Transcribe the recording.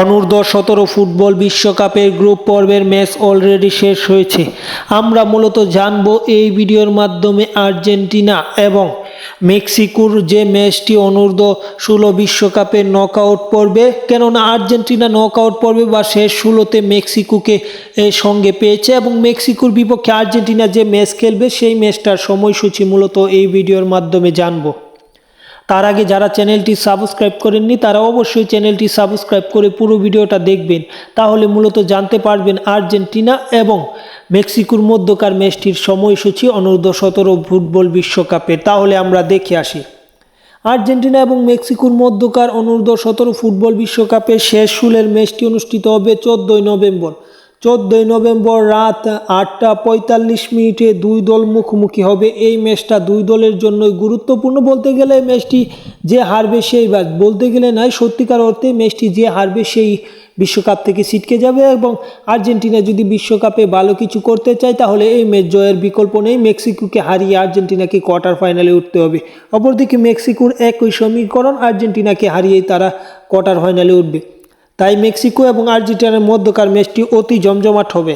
অনূর্ধ্ব সতেরো ফুটবল বিশ্বকাপের গ্রুপ পর্বের ম্যাচ অলরেডি শেষ হয়েছে। আমরা মূলত জানব এই ভিডিওর মাধ্যমে আর্জেন্টিনা এবং মেক্সিকোর যে ম্যাচটি অনূর্ধ্ব ষোলো বিশ্বকাপের নকআউট পর্বে, কেননা আর্জেন্টিনা নকআউট পর্বে বা শেষ ষোলোতে মেক্সিকোকে সঙ্গে পেয়েছে এবং মেক্সিকোর বিপক্ষে আর্জেন্টিনা যে ম্যাচ খেলবে সেই ম্যাচটার সময়সূচি মূলত এই ভিডিওর মাধ্যমে জানব। তার আগে যারা চ্যানেলটি সাবস্ক্রাইব করেননি, তারা অবশ্যই চ্যানেলটি সাবস্ক্রাইব করে পুরো ভিডিওটা দেখবেন। তাহলে মূলত জানতে পারবেন আর্জেন্টিনা এবং মেক্সিকোর মধ্যকার ম্যাচটির সময়সূচি অনূর্ধ্ব সতেরো ফুটবল বিশ্বকাপের তাহলে আমরা দেখে আসি। আর্জেন্টিনা এবং মেক্সিকোর মধ্যকার অনূর্ধ্ব সতেরো ফুটবল বিশ্বকাপের শেষ ষোলের ম্যাচটি অনুষ্ঠিত হবে চোদ্দোই নভেম্বর। চোদ্দোই নভেম্বর রাত আটটা পঁয়তাল্লিশ মিনিটে দুই দল মুখোমুখি হবে। এই ম্যাচটা দুই দলের জন্যই গুরুত্বপূর্ণ বলতে গেলে ম্যাচটি যে হারবে সেই বা বলতে গেলে নয়, সত্যিকার অর্থে ম্যাচটি যে হারবে সেই বিশ্বকাপ থেকে ছিটকে যাবে এবং আর্জেন্টিনা যদি বিশ্বকাপে ভালো কিছু করতে চায়, তাহলে এই ম্যাচ জয়ের বিকল্প নেই। মেক্সিকোকে হারিয়ে আর্জেন্টিনাকে কোয়ার্টার ফাইনালে উঠতে হবে। অপরদিকে মেক্সিকোর একই সমীকরণ, আর্জেন্টিনাকে হারিয়েই তারা কোয়ার্টার ফাইনালে উঠবে। তাই মেক্সিকো এবং আর্জেন্টিনার মধ্যকার ম্যাচটি অতি জমজমাট হবে।